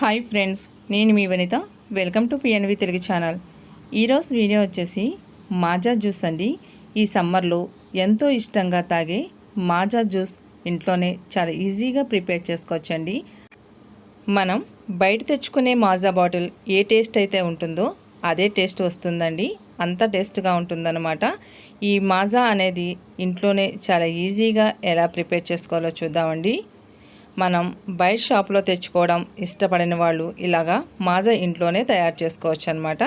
Hi friends నేను మీ Vanitha. Welcome to PNV Telugu channel. ఈరోజు video వచ్చేసి మాజా జ్యూస్ అండి. ఈ సమ్మర్లో ఎంతో ఇష్టంగా తాగే మాజా జ్యూస్ ఇంట్లోనే చాలా ఈజీగా ప్రిపేర్ చేసుకోవచ్చండి. మనం బయట తెచ్చుకునే మాజా బాటిల్ ఏ టేస్ట్ అయితే ఉంటుందో అదే టేస్ట్ వస్తుందండి. అంత టేస్ట్గా ఉంటుందన్నమాట. ఈ మాజా అనేది ఇంట్లోనే చాలా ఈజీగా ఎలా ప్రిపేర్ చేసుకోవాలో చూద్దామండి. మనం బయట షాప్లో తెచ్చుకోవడం ఇష్టపడిన వాళ్ళు ఇలాగా మాజా ఇంట్లోనే తయారు చేసుకోవచ్చు అనమాట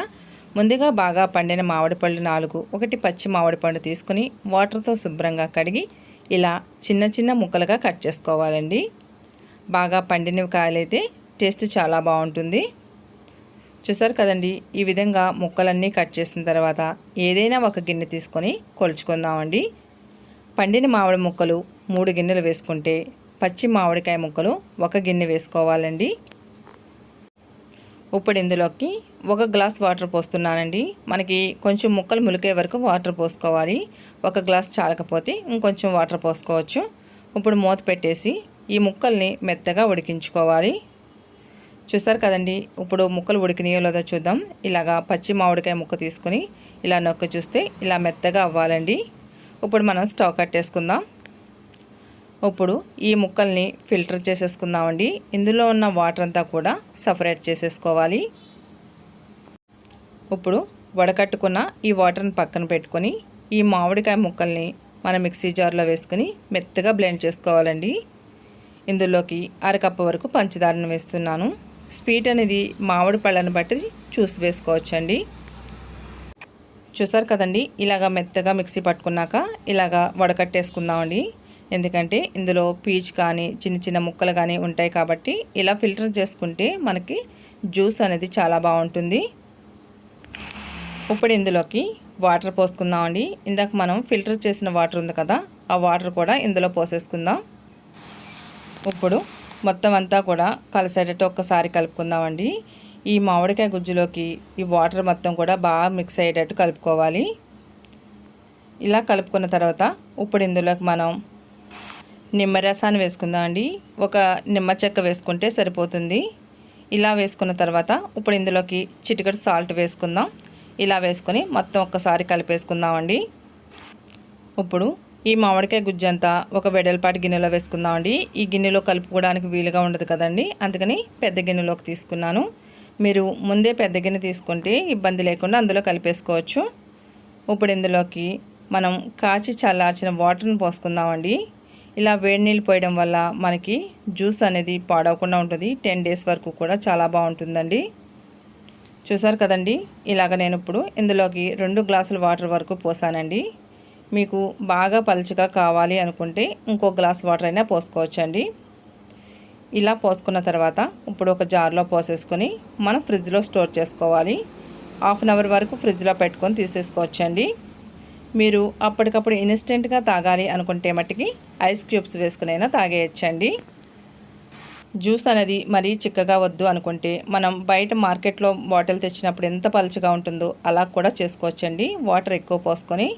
ముందుగా బాగా పండిన మామిడి పళ్ళు నాలుగు ఒకటి పచ్చి మామిడి పండు తీసుకుని వాటర్తో శుభ్రంగా కడిగి ఇలా చిన్న చిన్న ముక్కలుగా కట్ చేసుకోవాలండి. బాగా పండినవి కాయలైతే టేస్ట్ చాలా బాగుంటుంది. చూసారు కదండి ఈ విధంగా ముక్కలన్నీ కట్ చేసిన తర్వాత ఏదైనా ఒక గిన్నె తీసుకొని కొలుచుకుందామండి. పండిన మామిడి ముక్కలు మూడు గిన్నెలు వేసుకుంటే పచ్చి మామిడికాయ ముక్కలు ఒక గిన్నె వేసుకోవాలండి. ఇప్పుడు ఇందులోకి ఒక గ్లాస్ వాటర్ పోస్తున్నానండి. మనకి కొంచెం ముక్కలు ములికే వరకు వాటర్ పోసుకోవాలి. ఒక గ్లాస్ చాలకపోతే ఇంకొంచెం వాటర్ పోసుకోవచ్చు. ఇప్పుడు మూత పెట్టేసి ఈ ముక్కల్ని మెత్తగా ఉడికించుకోవాలి. చూసారు కదండి? ఇప్పుడు ముక్కలు ఉడికినాయో లేదో చూద్దాం. ఇలాగా పచ్చి మామిడికాయ ముక్క తీసుకొని ఇలా నొక్కి చూస్తే ఇలా మెత్తగా అవ్వాలండి. ఇప్పుడు మనం స్టవ్ కట్టేసుకుందాం. ఇప్పుడు ఈ ముక్కల్ని ఫిల్టర్ చేసేసుకుందామండి. ఇందులో ఉన్న వాటర్ అంతా కూడా సపరేట్ చేసేసుకోవాలి. ఇప్పుడు వడకట్టుకున్న ఈ వాటర్ని పక్కన పెట్టుకొని ఈ మామిడికాయ ముక్కల్ని మన మిక్సీ జార్లో వేసుకుని మెత్తగా బ్లెండ్ చేసుకోవాలండి. ఇందులోకి అరకప్ప వరకు పంచదారను వేస్తున్నాను. స్వీట్ అనేది మామిడి పళ్ళను బట్టి చూసి వేసుకోవచ్చండి. చూసారు కదండి? ఇలాగ మెత్తగా మిక్సీ పట్టుకున్నాక ఇలాగ వడకట్టేసుకుందామండి. ఎందుకంటే ఇందులో పీచ్ కానీ చిన్న చిన్న ముక్కలు కానీ ఉంటాయి కాబట్టి ఇలా ఫిల్టర్ చేసుకుంటే మనకి జ్యూస్ అనేది చాలా బాగుంటుంది. ఇప్పుడు ఇందులోకి వాటర్ పోసుకుందామండి. ఇందాక మనం ఫిల్టర్ చేసిన వాటర్ ఉంది కదా ఆ వాటర్ కూడా ఇందులో పోసేసుకుందాం. ఇప్పుడు మొత్తం అంతా కూడా కలిసేటట్టు ఒక్కసారి కలుపుకుందామండి. ఈ మామిడికాయ గుజ్జులోకి ఈ వాటర్ మొత్తం కూడా బాగా మిక్స్ అయ్యేటట్టు కలుపుకోవాలి. ఇలా కలుపుకున్న తర్వాత ఇప్పుడు ఇందులోకి మనం నిమ్మరసాన్ని వేసుకుందాం అండి. ఒక నిమ్మ చెక్క వేసుకుంటే సరిపోతుంది. ఇలా వేసుకున్న తర్వాత ఇప్పుడు ఇందులోకి చిటికడు సాల్ట్ వేసుకుందాం. ఇలా వేసుకొని మొత్తం ఒక్కసారి కలిపేసుకుందామండి ఇప్పుడు ఈ మామిడికాయ గుజ్జంతా ఒక వెడల్పాటి గిన్నెలో వేసుకుందామండి ఈ గిన్నెలో కలుపుకోవడానికి వీలుగా ఉండదు కదండి. అందుకని పెద్ద గిన్నెలోకి తీసుకున్నాను. మీరు ముందే పెద్ద గిన్నె తీసుకుంటే ఇబ్బంది లేకుండా అందులో కలిపేసుకోవచ్చు. ఇప్పుడు ఇందులోకి మనం కాచి చల్లార్చిన వాటర్ని పోసుకుందామండి ఇలా వేడి నీళ్ళు పోయడం వల్ల మనకి జ్యూస్ అనేది పాడవకుండా ఉంటుంది. టెన్ డేస్ వరకు కూడా చాలా బాగుంటుందండి. చూసారు కదండి? ఇలాగ నేను ఇప్పుడు ఇందులోకి రెండు గ్లాసుల వాటర్ వరకు పోసానండి. మీకు బాగా పలుచగా కావాలి అనుకుంటే ఇంకో గ్లాస్ వాటర్ అయినా పోసుకోవచ్చండి. ఇలా పోసుకున్న తర్వాత ఇప్పుడు ఒక జార్లో పోసేసుకొని మనం ఫ్రిడ్జ్లో స్టోర్ చేసుకోవాలి. హాఫ్ అన్ అవర్ వరకు ఫ్రిడ్జ్లో పెట్టుకొని తీసేసుకోవచ్చండి. మీరు అప్పటికప్పుడు ఇన్స్టెంట్గా తాగాలి అనుకుంటే మట్టికి ఐస్ క్యూబ్స్ వేసుకునైనా తాగేయచ్చండి. జ్యూస్ అనేది మరీ చిక్కగా వద్దు అనుకుంటే మనం బయట మార్కెట్లో బాటిల్ తెచ్చినప్పుడు ఎంత పలుచగా ఉంటుందో అలా కూడా చేసుకోవచ్చండి. వాటర్ ఎక్కువ పోసుకొని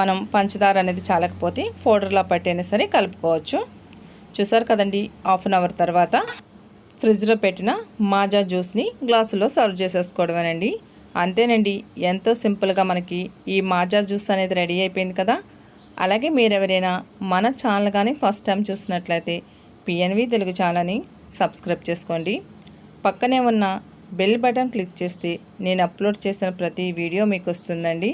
మనం పంచదార అనేది చాలకపోతే పౌడర్లా పట్టైనా సరే కలుపుకోవచ్చు. చూసారు కదండి హాఫ్ అన్ అవర్ తర్వాత ఫ్రిడ్జ్లో పెట్టిన మాజా జ్యూస్ని గ్లాసులో సర్వ్ చేసేసుకోవడమేనండి. అంతేనండి. ఎంతో సింపుల్గా మనకి ఈ మాజా జ్యూస్ అనేది రెడీ అయిపోయింది కదా. అలాగే మీరు ఎవరైనా మన ఛానల్ కానీ ఫస్ట్ టైం చూసినట్లయితే పిఎన్వి తెలుగు ఛానల్ని సబ్స్క్రైబ్ చేసుకోండి. పక్కనే ఉన్న బెల్ బటన్ క్లిక్ చేస్తే నేను అప్లోడ్ చేసిన ప్రతి వీడియో మీకు వస్తుందండి.